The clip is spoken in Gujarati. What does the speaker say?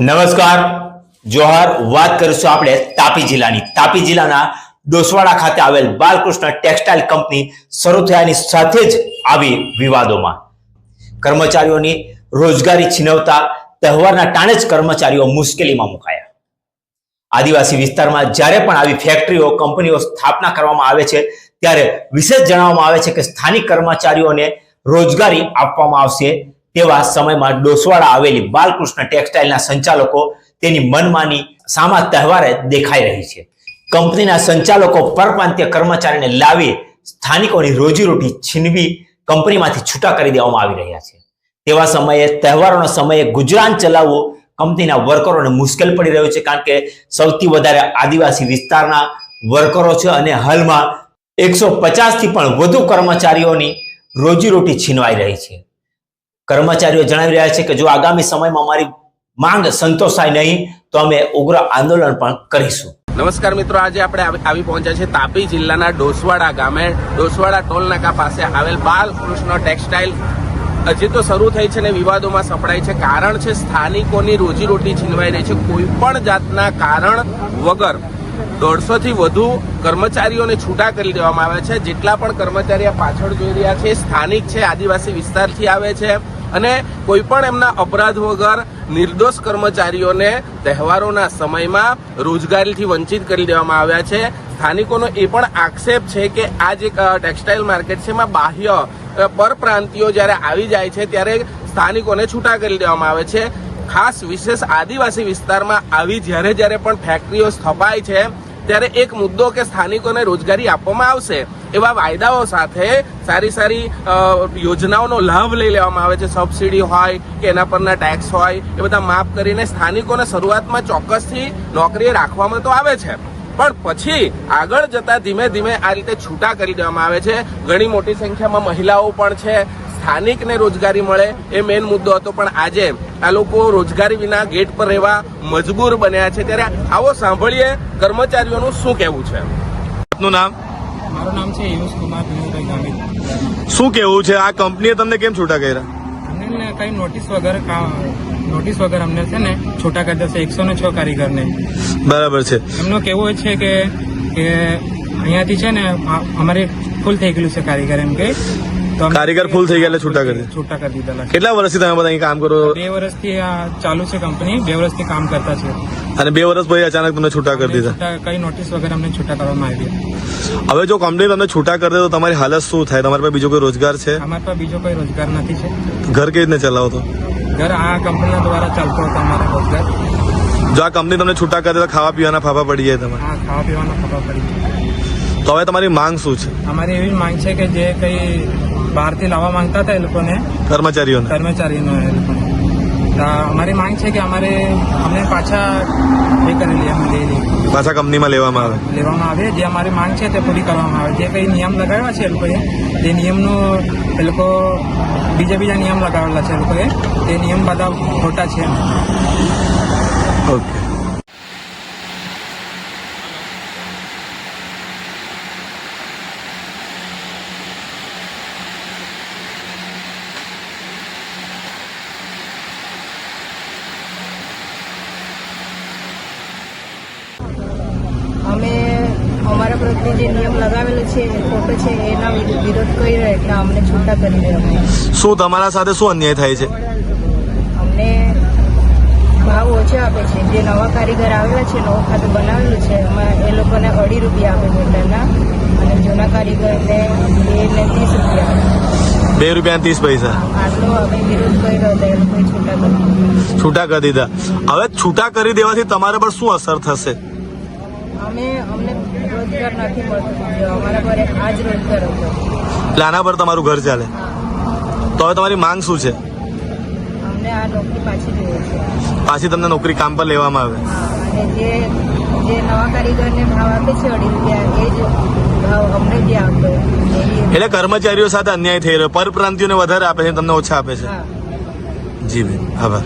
નમસ્કાર. જોહાર, વાત કરીશું આપણે તાપી જિલ્લાની. તાપી જિલ્લાના ડોસવાડા ખાતે આવેલ બાલકૃષ્ણ ટેક્સટાઇલ કંપની શરૂ થયાની સાથે જ આવી વિવાદોમાં. કર્મચારીઓની રોજગારી છીનવતા તહેવારના ટાણે જ કર્મચારીઓ મુશ્કેલીમાં મુકાયા. આદિવાસી વિસ્તારમાં જ્યારે પણ આવી ફેક્ટરીઓ, કંપનીઓ સ્થાપના કરવામાં આવે છે, ત્યારે વિશેષ જણાવવામાં આવે છે કે સ્થાનિક કર્મચારીઓને રોજગારી આપવામાં આવશે તેવા સમયમાં ડોસવાડા આવેલી બાલકૃષ્ણ ટેક્સટાઇલના સંચાલકો તેની મનમાની સામા તહેવારે દેખાઈ રહી છે. કંપનીના સંચાલકો પરપ્રાંતીય કર્મચારીને લાવી સ્થાનિકોની રોજીરોટી છીનવી કંપનીમાંથી છૂટા કરી દેવામાં આવી રહ્યા છે. તેવા સમયે તહેવારોના સમયે ગુજરાન ચલાવવું કંપનીના વર્કરોને મુશ્કેલ પડી રહ્યું છે કારણ કે સૌથી વધારે આદિવાસી વિસ્તારના વર્કરો છે અને હાલમાં એકસો થી પણ વધુ કર્મચારીઓની રોજીરોટી છીનવાઈ રહી છે. કર્મચારીઓ જણાવી રહ્યા છે કે જો આગામી સમયમાં અમારી માંગ સંતોષાય નહીં, તો અમે ઉગ્ર આંદોલન પણ કરીશું. નમસ્કાર મિત્રો, આજે આપણે આવી- પહોંચ્યા છે તાપી જિલ્લાના ડોસવાડા ગામે. ડોસવાડા ટોલ નાકા પાસે આવેલ બાલકૃષ્ણ ટેક્સટાઇલ હજી તો શરૂ થઈ છે ને વિવાદોમાં સપડાય છે. કારણ છે, સ્થાનિકોની રોજીરોટી છીનવાઈ રહી છે. કોઈ પણ જાતના કારણ વગર દોઢસો થી વધુ કર્મચારીઓને છૂટા કરી દેવામાં આવે છે. જેટલા પણ કર્મચારીઓ પાછળ જોઈ રહ્યા છે સ્થાનિક છે, આદિવાસી વિસ્તારથી આવે છે. અને કોઈ પણ એમના અપરાધ વગર નિર્દોષ કર્મચારીઓને તહેવારોના સમયમાં રોજગારીથી વંચિત કરી દેવામાં આવ્યા છે. સ્થાનિકોનો એ પણ આક્ષેપ છે કે આ જે ટેક્સટાઇલ માર્કેટ છે એમાં બાહ્ય પરપ્રાંતિઓ જ્યારે આવી જાય છે ત્યારે સ્થાનિકોને છૂટા કરી દેવામાં આવે છે. ખાસ વિશેષ આદિવાસી વિસ્તારમાં આવી જ્યારે જ્યારે પણ ફેક્ટરીઓ સ્થપાય છે, ત્યારે એક મુદ્દો કે સ્થાનિકોને રોજગારી આપવામાં આવશે. એવા વાયદાઓ સાથે સારી સારી યોજનાઓનો લાભ લઈ લેવામાં આવે છે. સબસિડી હોય કે એના પરના ટેક્સ હોય, એ બધા માફ કરીને સ્થાનિકોને શરૂઆતમાં ચોક્કસથી નોકરીએ રાખવામાં તો આવે છે. પણ પછી આગળ જતા ધીમે ધીમે આ રીતે છૂટા કરી દેવામાં આવે છે. ઘણી મોટી સંખ્યામાં મહિલાઓ પણ છે. સ્થાનિકને રોજગારી મળે એ મેઇન મુદ્દો હતો. પણ આજે આ લોકો રોજગારી વિના ગેટ પર રહેવા મજબૂર બન્યા છે. ત્યારે આવો સાંભળીએ કર્મચારીઓનું શું કહેવું છે. આપનું નામ? મારું નામ છે યુનુસ કુમાર વિનુભાઈ ગામિત. શું કેવું છે? આ કંપનીએ તમને કેમ છૂટા કર્યા? અમને કઈ નોટિસ વગર નોટિસ વગર અમને છે ને છૂટા કરી દેશે. એકસો ને છ કારીગરને. બરાબર છે. એમનું કેવું છે કે કે અહીંયાથી છે ને અમારે ફૂલ થઈ ગયેલું છે કારીગર એમ કે. કારીગર ફૂલ થઈ ગયા છૂટા કરી. છૂટા કરી દીધા કેટલા વર્ષથી તમે બધા કામ કરો? બે વર્ષથી આ ચાલુ છે કંપની બે વર્ષથી કામ કરતા છે. અને બે વર્ષ પછી અચાનક તમને છૂટા કરી દીધા. કઈ નોટિસ વગર અમને છૂટા કરવામાં આવી હવે જો કંપની તમને છૂટા કરી દે તો તમારી હાલત શું થાય? તમારી પાસે બીજો કોઈ રોજગાર છે? અમારી પાસે બીજો કોઈ રોજગાર નથી છે. ઘર કેવી રીતે ચલાવો તો? ઘર આ કંપની દ્વારા ચાલતો હતો અમારો રોજગાર. જો આ કંપની તમને છૂટા કરે તો ખાવા પીવાના ફાફા પડી જાય તમારે. ખાવા પીવાના ફાફા પડી તો હવે તમારી માંગ શું છે? અમારી એવી માંગ છે કે જે કઈ બહારથી લાવવા માંગતા હતા એ લોકોને. કર્મચારીઓને? કર્મચારીનો એ લોકોને. અમારી માંગ છે કે અમારે અમને પાછા એ કરેલી એમ લેલી પાછા કંપનીમાં લેવામાં આવે? લેવામાં આવે. જે અમારી માંગ છે તે પૂરી કરવામાં આવે. જે કઈ નિયમ લગાવ્યા છે એ લોકોએ તે નિયમનું એ લોકો બીજા બીજા નિયમ લગાવેલા છે એ લોકોએ તે નિયમ બધા ખોટા છે ઓકે અમે જે નિયમ લગાવેલો છે ખોટો છે એના વિરુ- વિરોધ કરી રહ્યા એટલે અમને છૂટા કરી રહ્યા શું તમારા સાથે શું અન્યાય થાય છે? અમને ભાવ ઓછો આપે છે. જે નવા કારીગર આવેલા છે નવો ખાતું બનાવેલું છે એમાં એ લોકોને અઢી રૂપિયા આપે મીટરના અને જૂના કારીગરને બે ને ત્રીસ રૂપિયા બે રૂપિયા ત્રીસ પૈસા. આટલો અમે વિરોધ કર્યો હતો એ લોકોએ છૂટા કરી છૂટા કરી દીધા. હવે છૂટા કરી દેવાથી તમારા પર શું અસર થશે? અમે અમને રોજગાર નથી મળતો. અમારા ઘરે આ રોજગાર હતો. એટલે આના પર તમારું ઘર ચાલે? તો હવે તમારી માંગ શું છે? અમને આ નોકરી પાછી જોઈએ છે. પાછી તમને નોકરી કામ પર લેવામાં આવે. અને જે જે નવા કારીગરને ભાવ આપે છે અઢી રૂપિયા એ જ ભાવ અમને જે આપે. એટલે કર્મચારીઓ સાથે અન્યાય થઈ રહ્યો. પરપ્રાંતિઓને વધારે આપે છે તમને ઓછા આપે છે. જી બેન આભાર.